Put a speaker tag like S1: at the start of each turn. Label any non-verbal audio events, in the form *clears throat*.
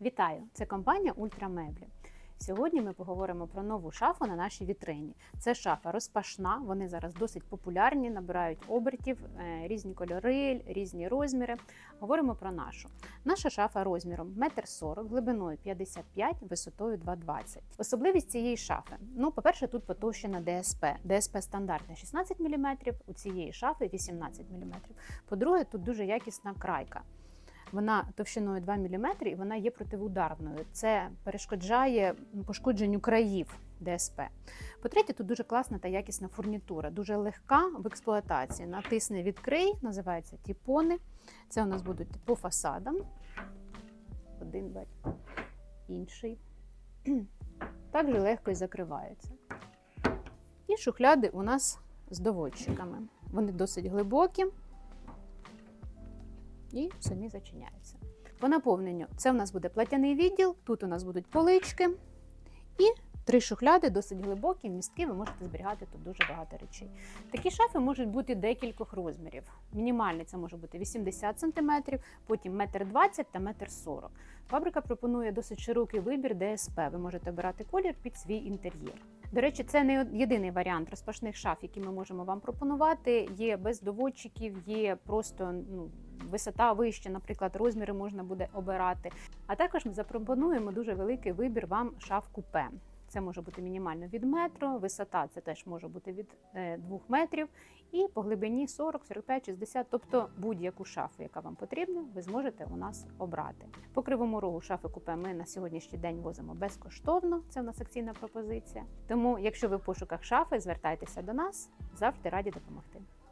S1: Вітаю! Це компанія Ультрамеблі. Сьогодні ми поговоримо про нову шафу на нашій вітрині. Це шафа розпашна, вони зараз досить популярні, набирають обертів, е, різні кольори, різні розміри. Говоримо про нашу. Наша шафа розміром 1,40 м, глибиною 55 висотою 2,20 Особливість цієї шафи. Ну, по-перше, тут потовщена ДСП. ДСП стандартне 16 мм, у цієї шафи 18 мм. По-друге, тут дуже якісна крайка. Вона товщиною 2 мм і вона є протиударною. Це перешкоджає пошкодженню країв ДСП. По-третє, тут дуже класна та якісна фурнітура, дуже легка в експлуатації. Натисни відкрий, називаються тіпони. Це у нас будуть по фасадам. Один бать, інший. *clears throat* Також легко і закриваються. І шухляди у нас з доводчиками. Вони досить глибокі і самі зачиняються. По наповненню це у нас буде платяний відділ, тут у нас будуть полички і три шухляди, досить глибокі, містки. Ви можете зберігати тут дуже багато речей. Такі шафи можуть бути декількох розмірів. Мінімальний це може бути 80 см, потім 1,20 м та 1,40 м. Фабрика пропонує досить широкий вибір ДСП. Ви можете обирати колір під свій інтер'єр. До речі, це не єдиний варіант розпашних шаф, який ми можемо вам пропонувати. Є без доводчиків, є просто ну, висота вища, наприклад, розміри можна буде обирати. А також ми запропонуємо дуже великий вибір вам шаф купе. Це може бути мінімально від метру, висота це теж може бути від 2 метрів, і по глибині 40, 45, 60, тобто будь-яку шафу, яка вам потрібна, ви зможете у нас обрати. По кривому рогу шафи купе ми на сьогоднішній день возимо безкоштовно. Це у нас акційна пропозиція. Тому, якщо ви в пошуках шафи, звертайтеся до нас, завжди раді допомогти.